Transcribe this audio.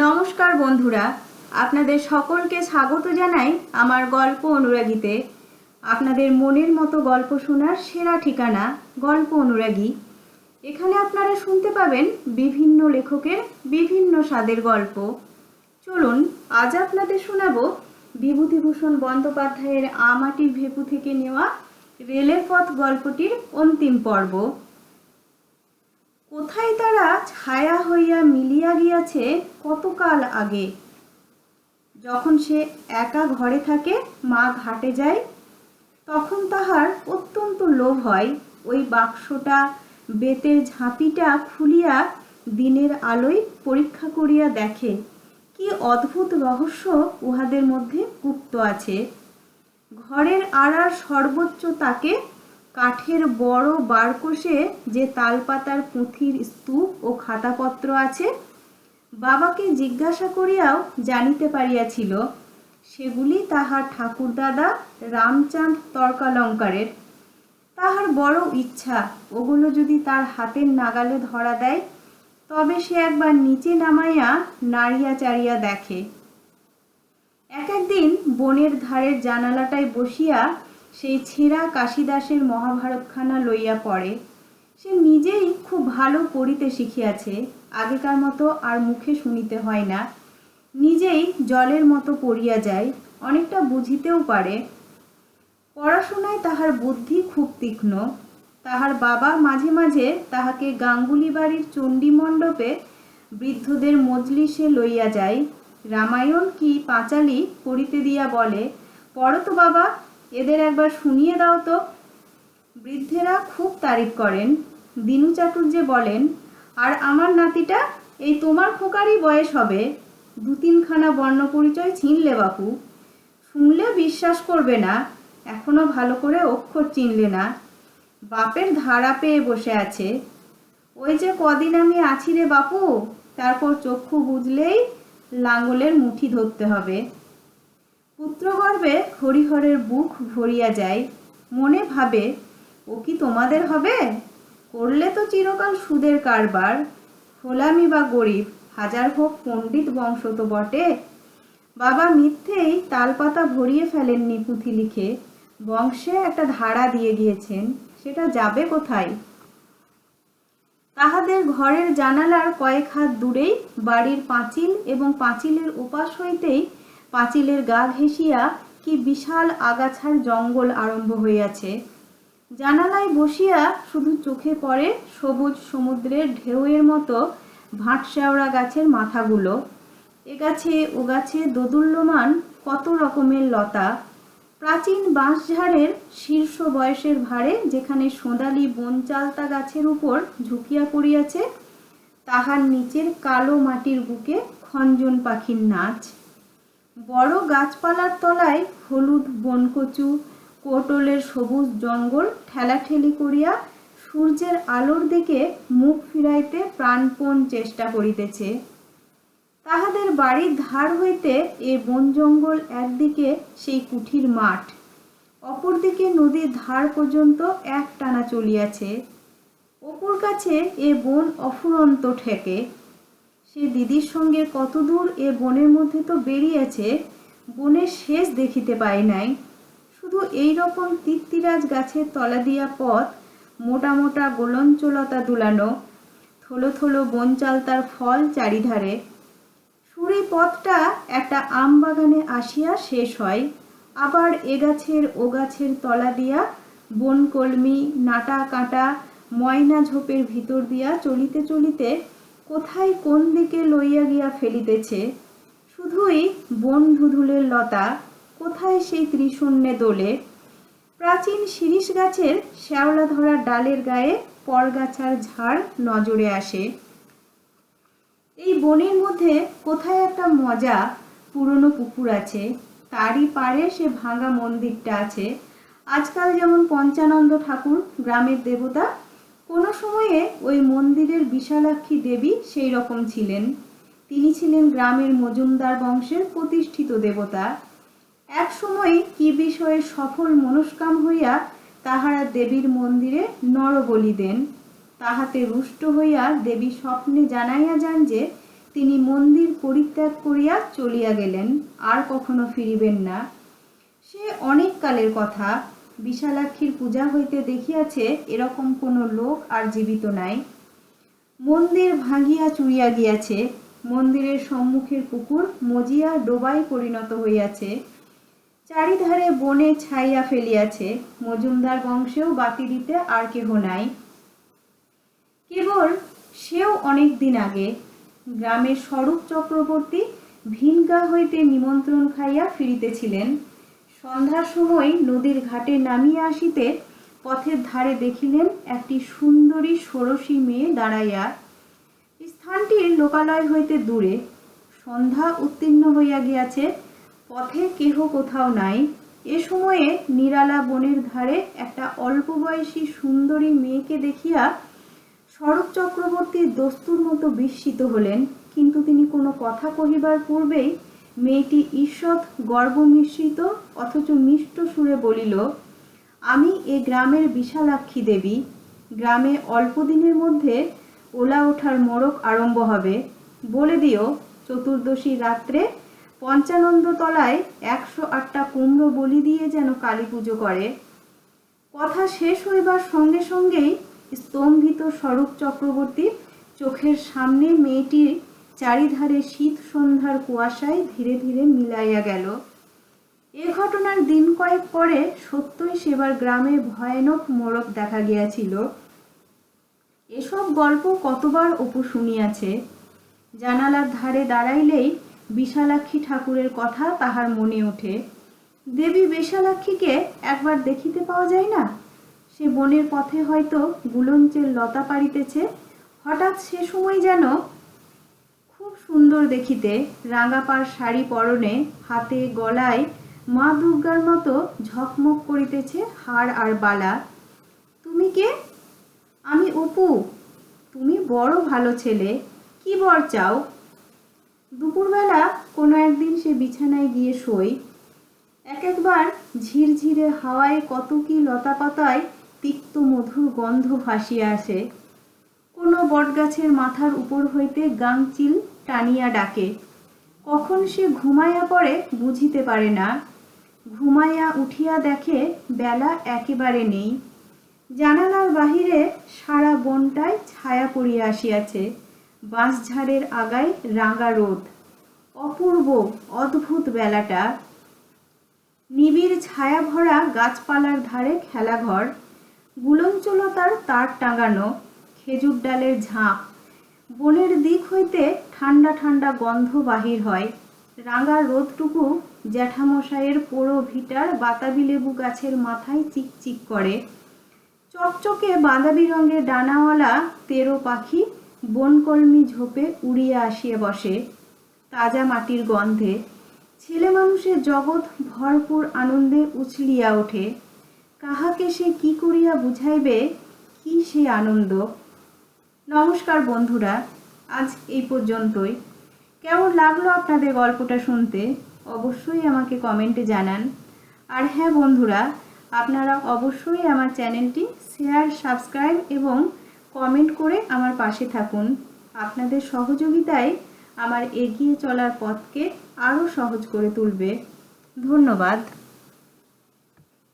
নমস্কার বন্ধুরা, আপনাদের সকলকে স্বাগত জানাই আমার গল্প অনুরাগীতে। আপনাদের মনের মতো গল্প শোনার সেরা ঠিকানা গল্প অনুরাগী। এখানে আপনারা শুনতে পাবেন বিভিন্ন লেখকের বিভিন্ন স্বাদের গল্প। চলুন, আজ আপনাদের শোনাবো বিভূতিভূষণ বন্দ্যোপাধ্যায়ের আমাটির ভেপু থেকে নেওয়া রেলের পথ গল্পটির অন্তিম পর্ব। কোথায় তারা ছায়া হইয়া মিলিয়া গিয়াছে কতকাল আগে? যখন সে একা ঘরে থাকে, মা ঘাটে যায়, তখন তাহার অত্যন্ত লোভ হয়। ওই বাক্সটা, বেতের ঝাঁপিটা খুলিয়া দিনের আলোয় পরীক্ষা করিয়া দেখে, কি অদ্ভুত রহস্য উহাদের মধ্যে গুপ্ত আছে। ঘরের আড়ার সর্বোচ্চ তাকে কাঠের বড় বারকোষে যে তালপাতার পুঁথির স্তূপ ও খাতাপত্র আছে, বাবাকে জিজ্ঞাসা করিয়াও জানিতে পারিয়াছিল, সেগুলি তাহার ঠাকুরদাদা রামচাঁদ তর্কালঙ্কারের। তাহার বড় ইচ্ছা, ওগুলো যদি তার হাতের নাগালে ধরা দেয়, তবে সে একবার নিচে নামাইয়া নাড়িয়া চাড়িয়া দেখে। এক একদিন বনের ধারের জানালাটায় বসিয়া সেই ছেঁড়া কাশিদাসের মহাভারতখানা লইয়া পড়ে। সে নিজেই খুব ভালো পড়িতে শিখিয়াছে, আগেকার মতো আর মুখে শুনিতে হয় না। নিজেই জলের মতো পড়িয়া যায়, অনেকটা বুঝিতেও পারে। পড়াশোনায় তাহার বুদ্ধি খুব তীক্ষ্ণ। তাহার বাবা মাঝে মাঝে তাহাকে গাঙ্গুলি বাড়ির চণ্ডী মণ্ডপে বৃদ্ধদের মজলিসে লইয়া যায়। রামায়ণ কি পাঁচালি পড়িতে দিয়া বলে, পড়ো তো বাবা। এদের একবার শুনিয়ে দাও তো। বৃদ্ধেরা খুব তারিফ করেন। দিনু চাটুর্যে বলেন, আর আমার নাতিটা, এই তোমার খোকারই বয়স হবে। দু তিনখানা বর্ণ পরিচয় ছিনলে বাপু। শুনলে বিশ্বাস করবে না, এখনও ভালো করে অক্ষর চিনলে না। বাপের ধারা পেয়ে বসে আছে। ওই যে কদিন আমি আছি রে বাপু, তারপর চক্ষু বুঝলেই লাঙ্গলের মুঠি ধরতে হবে। পুত্রগর্ভে হরিহরের বুক ভরিয়া যায়। মনে ভাবে, ও কি তোমাদের হবে? করলে তো চিরকাল সুদের কারবার। হলামি বা গরিব, হাজার হোক পণ্ডিত বংশ তো বটে। বাবা মিথ্যেই তালপাতা ভরিয়ে ফেলেননি পুঁথি লিখে বংশে একটা ধারা দিয়ে গিয়েছেন, সেটা যাবে কোথায়? তাহাদের ঘরের জানালার কয়েক হাত দূরেই বাড়ির পাঁচিল এবং পাঁচিলের উপাস হইতেই পাঁচিলের গা ঘেঁষিয়া কি বিশাল আগাছার জঙ্গল আরম্ভ হইয়াছে। জানালায় বসিয়া শুধু চোখে পড়ে সবুজ সমুদ্রের ঢেউয়ের মতো ভাটশেওড়া গাছের মাথাগুলো। এ গাছে, ও গাছে দোদুল্যমান কত রকমের লতা। প্রাচীন বাঁশঝাড়ের শীর্ষ বয়সের ভারে যেখানে সোঁদালি বনচালতা গাছের উপর ঝুঁকিয়া পড়িয়াছে, তাহার নিচের কালো মাটির বুকে খঞ্জন পাখির নাচ। বড় গাছপালার তলায় হলুদ বনকচু, কোটলের সবুজ জঙ্গল ঠেলাঠেলি করিয়া সূর্যের আলোর দিকে মুখ ফিরাইতে প্রাণপণ চেষ্টা করিতেছে। তাহাদের বাড়ির ধার হইতে এ বন জঙ্গল একদিকে সেই কুঠির মাঠ, অপরদিকে নদীর ধার পর্যন্ত এক টানা চলিয়াছে। অপুর কাছে এ বন অফুরন্ত ঠেকে। সে দিদির সঙ্গে কতদূর এ বনের মধ্যে তো বেরিয়েছে, বনের শেষ দেখিতে পায় নাই। শুধু এই রকম তিত্তিরাজ গাছের তলা দিয়া পথ, মোটা মোটা গোলঞ্চলতা দুলানো, থলো থলো বনচালতার ফল চারিধারে। সুরি পথটা একটা আম বাগানে আসিয়া শেষ হয়, আবার এ গাছের ও গাছের তলা দিয়া বনকলমি, নাটা কাঁটা, ময়না ঝোপের ভিতর দিয়া চলিতে চলিতে কোথায় কোন দিকে লইয়া গিয়া ফেলিতেছে? শুধুই বন ধুধুলের লতা, কোথায় সেই ত্রিশূন্যে দোলে? প্রাচীন শিরিষ গাছের শ্যাওলা ধরা ডালের গায়ে পরগাছার ঝাড় নজরে আসে। এই বনের মধ্যে কোথায় একটা মজা পুরনো পুকুর আছে, তারই পারে সে ভাঙা মন্দিরটা আছে। আজকাল যেমন পঞ্চানন্দ ঠাকুর, গ্রামের দেবতা কোনো সময়ে ওই মন্দিরের বিশালাক্ষী দেবী সেই রকম ছিলেন। তিনি ছিলেন গ্রামের মজুমদার বংশের প্রতিষ্ঠিত দেবতা। এক সময় কি বিষয়ে সফল মনস্কাম হইয়া তাহারা দেবীর মন্দিরে নরবলি দেন, তাহাতে রুষ্ট হইয়া দেবী স্বপ্নে জানাইয়া যান যে তিনি মন্দির পরিত্যাগ করিয়া চলিয়া গেলেন, আর কখনো ফিরিবেন না। সে অনেক কালের কথা। বিশালাক্ষীর পূজা হইতে দেখিয়াছে, এরকম কোনো লোক আর জীবিত নাই। মন্দির ভাঙিয়া চুরিয়া গিয়াছে, মন্দিরের সম্মুখের পুকুর মজিয়া ডোবায় পরিণত হইয়াছে। চারিধারে বনে ছাইয়া ফেলিয়াছে, মজুমদার বংশেও বাতি দিতে আর কেহ নাই। কেবল সেও অনেক দিন আগে গ্রামের স্বরূপ চক্রবর্তী ভিনগা হইতে নিমন্ত্রণ খাইয়া ফিরিতেছিলেন। সন্ধ্যার সময় নদীর ঘাটে নামিয়া আসিতে পথের ধারে দেখিলেন একটি সুন্দরী ষোড়শী মেয়ে দাঁড়াইয়া। স্থানটির লোকালয় হইতে দূরে। সন্ধ্যা উত্তীর্ণ হইয়া গিয়াছে। পথে কেহ কোথাও নাই। এ সময়ে নিরালা বনের ধারে একটা অল্প বয়সী সুন্দরী মেয়েকে দেখিয়া স্বরূপ চক্রবর্তীর দস্তুর মতো বিস্মিত হলেন। কিন্তু তিনি কোনো কথা কহিবার পূর্বেই মেয়েটি ঈষৎ গর্ব মিশ্রিত অথচ মিষ্ট সুরে বলিল, আমি এ গ্রামের বিশালাক্ষী দেবী। গ্রামে অল্প দিনের মধ্যে ওলা ওঠার মোড়ক আরম্ভ হবে। বলে দিও, চতুর্দশী রাত্রে পঞ্চানন্দ তলায় একশো আটটা কুমড়ো বলি দিয়ে যেন কালী পুজো করে। কথা শেষ হইবার সঙ্গে সঙ্গেই স্তম্ভিত স্বরূপ চক্রবর্তী চোখের সামনে মেয়েটির চারিধারে শীত সন্ধ্যার কুয়াশায় ধীরে ধীরে মিলাইয়া গেল। এ ঘটনার দিন কয়েক পরে সত্যই সেবার গ্রামে ভয়ানক মোড়ক দেখা গিয়াছিল। এসব গল্প কতবার অপু শুনিয়াছে? জানালার ধারে দাঁড়াইলেই বিশালাক্ষী ঠাকুরের কথা তাহার মনে ওঠে। দেবী বিশালাক্ষীকে একবার দেখিতে পাওয়া যায় না? সে বনের পথে হয়তো গুলঞ্চের লতা পাড়িতেছে। হঠাৎ সে সময় যেন খুব সুন্দর দেখিতে রাঙাপার শাড়ি পরনে হাতে গলায় মা দুর্গার মতো ঝকমক করিতেছে হাড় আর বালা। তুমি কে? আমি অপু। তুমি বড় ভালো ছেলে। কি বর চাও? দুপুরবেলা কোনো একদিন সে বিছানায় গিয়ে শোয়। এক একবার ঝিরঝিরে হাওয়ায় কত কি লতা পাতায় তিক্ত মধুর গন্ধ ভাসিয়া আসে। কোনো বটগাছের মাথার উপর হইতে গাংচিল টানিয়া ডাকে, কখন সে ঘুমাইয়া পড়ে বুঝিতে পারে না। ঘুমাইয়া উঠিয়া দেখে বেলা একেবারে নেই। জানালার বাহিরে সারা বনটায় ছায়া পড়িয়া আসিয়াছে। বাঁশঝাড়ের আগায় রাঙা রোদ। অপূর্ব, অদ্ভুত বেলাটা। নিবিড় ছায়া ভরা গাছপালার ধারে খেলাঘর। গুলঞ্চলতার তার টাঙানো, খেজুর ডালের ঝাঁপ। বনের দিক হইতে ঠান্ডা ঠান্ডা গন্ধ বাহির হয়। রাঙা রোদটুকু জ্যাঠামশাইয়ের পোড়ো ভিটার বাতাবি লেবু গাছের মাথায় চিকচিক করে। চকচকে বাদাবি রঙের ডানাওয়ালা তেরো পাখি বনকলমি ঝোপে উড়িয়া আসিয়া বসে তাজা মাটির গন্ধে। ছেলে মানুষের জগৎ ভরপুর আনন্দে উছলিয়া ওঠে। কাহাকে সে কি করিয়া বুঝাইবে? কি সে আনন্দ? নমস্কার বন্ধুরা, আজ এই পর্যন্তই। কেমন লাগল আপনাদের গল্পটা শুনতে? অবশ্যই আমাকে কমেন্টে জানান। আর হ্যাঁ বন্ধুরা, আপনারা অবশ্যই আমার চ্যানেলটি শেয়ার সাবস্ক্রাইব এবং কমেন্ট করে আমার পাশে থাকুন। আপনাদের সহযোগিতায় আমার এগিয়ে চলার পথকে আরও সহজ করে তুলবে। ধন্যবাদ।